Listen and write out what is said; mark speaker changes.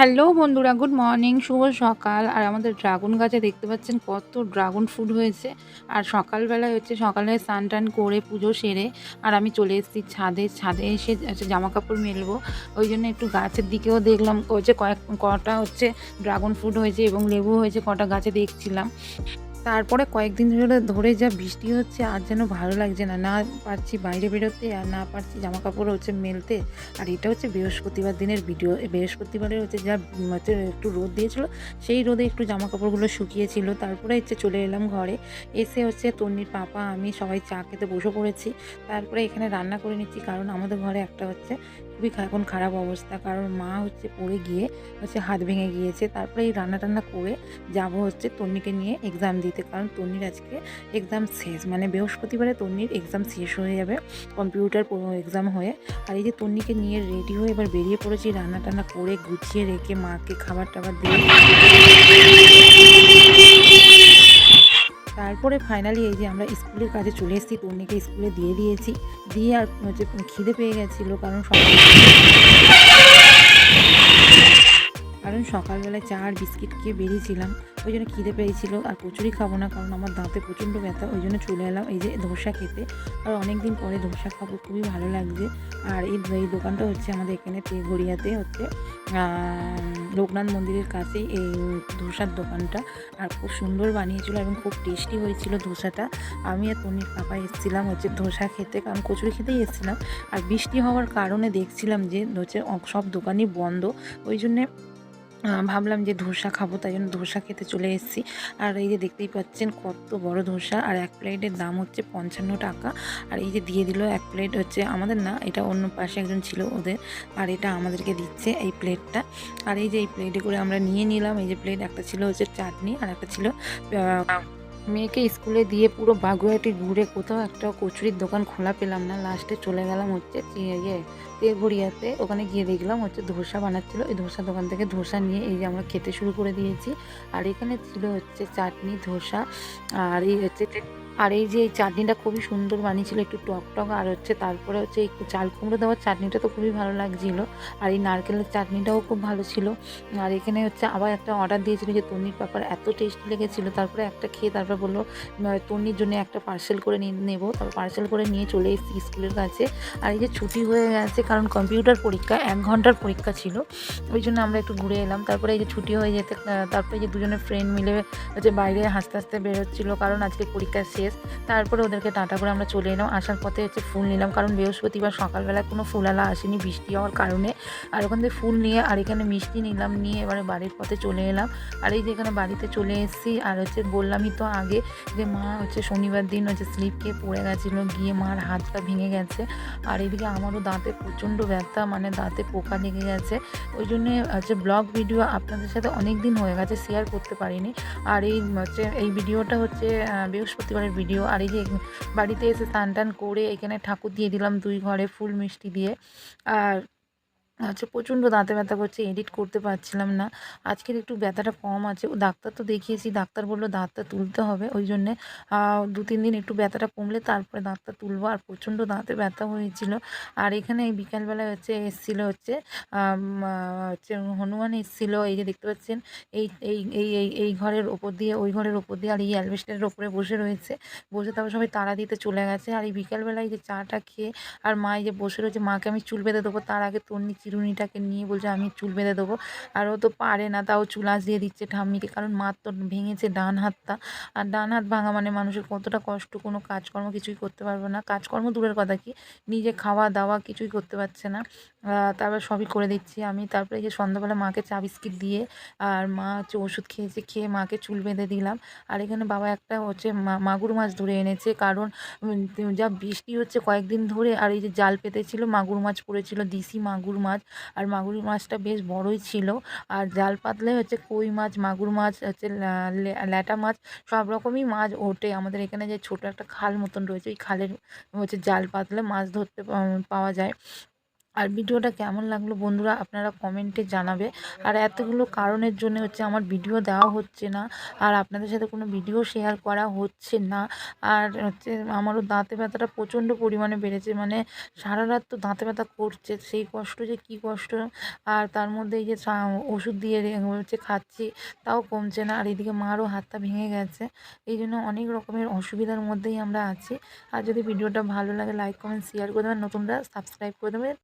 Speaker 1: Hello বন্ধুরা good morning শুভ সকাল। আর আমাদের ড্রাগন গাছে দেখতে পাচ্ছেন কত ড্রাগন ফুড হয়েছে। আর সকালবেলায় হচ্ছে সকালে স্নান টান করে পুজো সেরে আর আমি চলে এসেছি ছাদে। ছাদে এসে জামা কাপড় মেলবো। ওই জন্য একটু গাছের দিকেও দেখলাম হচ্ছে কয়েক কটা হচ্ছে ড্রাগন ফুড হয়েছে এবং লেবু হয়েছে কটা গাছে দেখছিলাম। তারপরে কয়েকদিন ধরে ধরে যা বৃষ্টি হচ্ছে, আর যেন ভালো লাগছে না। না পারছি বাইরে বেরোতে, আর না পারছি জামা কাপড় হচ্ছে মেলতে। আর এটা হচ্ছে বৃহস্পতিবার দিনের ভিডিও। বৃহস্পতিবারের হচ্ছে যা হচ্ছে একটু রোদ দিয়েছিল, সেই রোদে একটু জামা কাপড়গুলো শুকিয়েছিল। তারপরে হচ্ছে চলে এলাম ঘরে। এসে হচ্ছে তন্নির পাপা, আমি সবাই চা খেতে বসে পড়েছি। তারপরে এখানে রান্না করে নিচ্ছি, কারণ আমাদের ঘরে একটা হচ্ছে খুবই এখন খারাপ অবস্থা। কারণ মা হচ্ছে পড়ে গিয়ে হচ্ছে হাত ভেঙে গিয়েছে। তারপরে এই রান্না টান্না করে যাব হচ্ছে তন্নিকে নিয়ে এক্সাম দিতে। কারণ তন্নির আজকে এক্সাম শেষ মানে বৃহস্পতিবারে তন্নির এক্সাম শেষ হয়ে যাবে কম্পিউটার এক্সাম হয়ে। আর এই যে তন্নিকে নিয়ে রেডি হয়ে এবার বেরিয়ে পড়েছি রান্না টান্না করে গুছিয়ে রেখে মাকে খাবার টাবার দিয়ে। তারপরে ফাইনালি এই যে আমরা স্কুলের কাজে চলে এসেছি, তন্নিকে স্কুলে দিয়ে দিয়েছি। দিয়ে আর হচ্ছে খিদে পেয়ে গেছিল, কারণ সকাল কারণ সকালবেলায় চা আর বিস্কিট খেয়ে বেরিয়েছিলাম, ওই জন্য খিদে পেয়েছিল আর কচুরি খাব না কারণ আমার দাঁতে প্রচণ্ড ব্যথা, ওই জন্য চলে এলাম এই যে ধোসা খেতে। আর অনেক দিন পরে ধোসা খাব, খুবই ভালো লাগছে। আর এই এই দোকানটা হচ্ছে আমাদের এখানে তেঘড়িয়াতে হচ্ছে লোকনাথ মন্দিরের কাছেই এই ধোসার দোকানটা। আর খুব সুন্দর বানিয়েছিল এবং খুব টেস্টি হয়েছিল ধোসাটা। আমি আর তনির পাপা এসেছিলাম হচ্ছে ধোসা খেতে, কারণ কচুরি খেতেই এসেছিলাম। আর বৃষ্টি হওয়ার কারণে দেখছিলাম যে হচ্ছে সব দোকানই বন্ধ, ওই জন্যে ভাবলাম যে ধোসা খাব, তাই জন্য ধোসা খেতে চলে এসেছি। আর এই যে দেখতেই পাচ্ছেন কত বড় ধোসা, আর এক প্লেটের দাম হচ্ছে পঞ্চান্ন টাকা। আর এই যে দিয়ে দিল এক প্লেট হচ্ছে আমাদের না, এটা অন্য পাশে একজন ছিল ওদের, আর এটা আমাদেরকে দিচ্ছে এই প্লেটটা। আর এই যে এই প্লেটে করে আমরা নিয়ে নিলাম, এই যে প্লেট, একটা ছিল হচ্ছে চাটনি, আর একটা ছিল মেয়েকে স্কুলে দিয়ে পুরো বাগুয়াটি ঘুরে কোথাও একটা কচুরির দোকান খোলা পেলাম না। লাস্টে চলে গেলাম হচ্ছে ইয়ে তেঘড়িয়াতে ওখানে গিয়ে দেখলাম হচ্ছে ধোসা বানাচ্ছিলো। এই ধোসা দোকান থেকে ধোসা নিয়ে এই যে আমরা খেতে শুরু করে দিয়েছি। আর এখানে ছিল হচ্ছে চাটনি, ধোসা, আর এই হচ্ছে আর এই যে এই চাটনিটা খুবই সুন্দর বানিয়েছিল, একটু টক টক, আর হচ্ছে তারপরে হচ্ছে একটু চাল কুমড়ো দেওয়ার চাটনিটা তো খুবই ভালো লাগছিল। আর এই নারকেলের চাটনিটাও খুব ভালো ছিল। আর এখানে হচ্ছে আবার একটা অর্ডার দিয়েছিল যে তন্নির ব্যাপার এত টেস্টি লেগেছিলো। তারপরে একটা খেয়ে তারপর বলল তন্নির জন্য একটা পার্সেল করে নিয়ে নেব। তারপর পার্সেল করে নিয়ে চলে এসেছি স্কুলের কাছে। আর এই যে ছুটি হয়ে গেছে, কারণ কম্পিউটার পরীক্ষা, এক ঘণ্টার পরীক্ষা ছিল। ওই জন্য আমরা একটু ঘুরে এলাম। তারপরে এই যে ছুটি হয়ে যেতে তারপরে এই যে দুজনের ফ্রেন্ড মিলে হচ্ছে বাইরে হাসতে হাসতে বেরোচ্ছিলো। কারণ আজকে পরীক্ষা শেষ। তারপরে ওদেরকে টাটা করে আমরা চলে এলাম। আসার পথে হচ্ছে ফুল নিলাম। কারণ বৃহস্পতিবার সকালবেলা কোনো ফুলালা আসেনি বৃষ্টি হওয়ার কারণে। আর ওখান থেকে ফুল নিয়ে আর এখানে মিষ্টি নিলাম নিয়ে এবারে বাড়ির পথে চলে এলাম। আর এই যে এখানে বাড়িতে চলে এসেছি আর হচ্ছে বললামই তো আগে যে মা হচ্ছে শনিবার দিন হচ্ছে স্লিপ খেয়ে পড়ে গেছিল। গিয়ে মার হাতটা ভেঙে গেছে। আর এদিকে আমারও দাঁতে প্রচণ্ড ব্যথা মানে দাঁতে পোকা লেগে গেছে। ওই জন্যে হচ্ছে ব্লগ ভিডিও আপনাদের সাথে অনেক দিন হয়ে গেছে শেয়ার করতে পারিনি। আর এই হচ্ছে, এই ভিডিওটা হচ্ছে বৃহস্পতিবারের ভিডিও। আর এই যে বাড়িতে এসে স্নান টান করে এখানে ঠাকুর দিয়ে দিলাম দুই ঘরে ফুল মিষ্টি দিয়ে। আর হচ্ছে প্রচণ্ড দাঁতে ব্যথা করছে এডিট করতে পারছিলাম না। আজকের একটু ব্যথাটা কম আছে। ও ডাক্তার তো দেখিয়েছি, ডাক্তার বলল দাঁতটা তুলতে হবে, ওই জন্যে দু তিন দিন একটু ব্যথাটা কমলে তারপরে দাঁতটা তুলবো। আর প্রচণ্ড দাঁতে ব্যথা হয়েছিল। আর এখানে এই বিকালবেলায় হচ্ছে এসেছিল হচ্ছে হচ্ছে হনুমান এসেছিল, এই যে দেখতে পাচ্ছেন, এই এই এই এই ঘরের ওপর দিয়ে, ওই ঘরের ওপর দিয়ে আর এই অ্যালবেস্টারের ওপরে বসে রয়েছে। বসে তারপর সবাই তাড়া দিতে চলে গেছে। আর এই বিকালবেলায় যে চাটা খেয়ে, আর মা এই যে বসে রয়েছে, মাকে আমি চুল বেঁধে দেবো, তার আগে তন্নি চিরুনিটাকে নিয়ে বলছে, আমি চুল বেঁধে দেবো। আর ও তো পারে না, তাও চুল আসিয়ে দিয়ে দিচ্ছে ঠাম্মিকে, কারণ মার তো ভেঙেছে ডান হাতটা। আর ডান হাত ভাঙা মানে মানুষের কতটা কষ্ট, কোনো কাজকর্ম কিছুই করতে পারবে না। কাজকর্ম দূরের কথা কি? নিজে খাওয়া দাওয়া কিছুই করতে পারছে না। তারপর সবই করে দিচ্ছি আমি। তারপরে এই যে সন্ধ্যাবেলা মাকে চা বিস্কিট দিয়ে আর মা হচ্ছে ওষুধ খেয়েছে, খেয়ে মাকে চুল বেঁধে দিলাম। আর এখানে বাবা একটা হচ্ছে মাগুর মাছ ধরে এনেছে। কারণ যা বৃষ্টি হচ্ছে কয়েকদিন ধরে আর এই যে জাল পেতেছিল, মাগুর মাছ পড়েছিল, দিশি মাগুর মাছ। আর মাগুর মাছটা বেশ বড়ই ছিল। আর জাল পাতলে হচ্ছে কই মাছ, মাগুর মাছ, হচ্ছে ল্যাটা মাছ, সব রকমই মাছ ওঠে। আমাদের এখানে যে ছোট একটা খাল মতন রয়েছে, ওই খালের হচ্ছে জাল পাতলে মাছ ধরতে পাওয়া যায়। আর ভিডিওটা কেমন লাগল বন্ধুরা আপনারা কমেন্টে জানাবে। আর এতগুলো কারণের জন্য হচ্ছে আমার ভিডিও দেওয়া হচ্ছে না। আর আপনাদের সাথে কোনো ভিডিও শেয়ার করা হচ্ছে না। আর হচ্ছে আমারও দাঁতে ব্যথাটা প্রচণ্ড পরিমাণে বেড়েছে। মানে সারা রাত তো দাঁতে ব্যথা করছে, সেই কষ্ট যে কী কষ্ট। আর তার মধ্যে এই যে ওষুধ দিয়ে হচ্ছে খাচ্ছি, তাও কমছে না। আর এদিকে মারও হাতটা ভেঙে গেছে। এই জন্য অনেক রকমের অসুবিধার মধ্যেই আমরা আছি। আর যদি ভিডিওটা ভালো লাগে লাইক কমেন্ট শেয়ার করে দেবেন। নতুনরা সাবস্ক্রাইব করে দেবেন।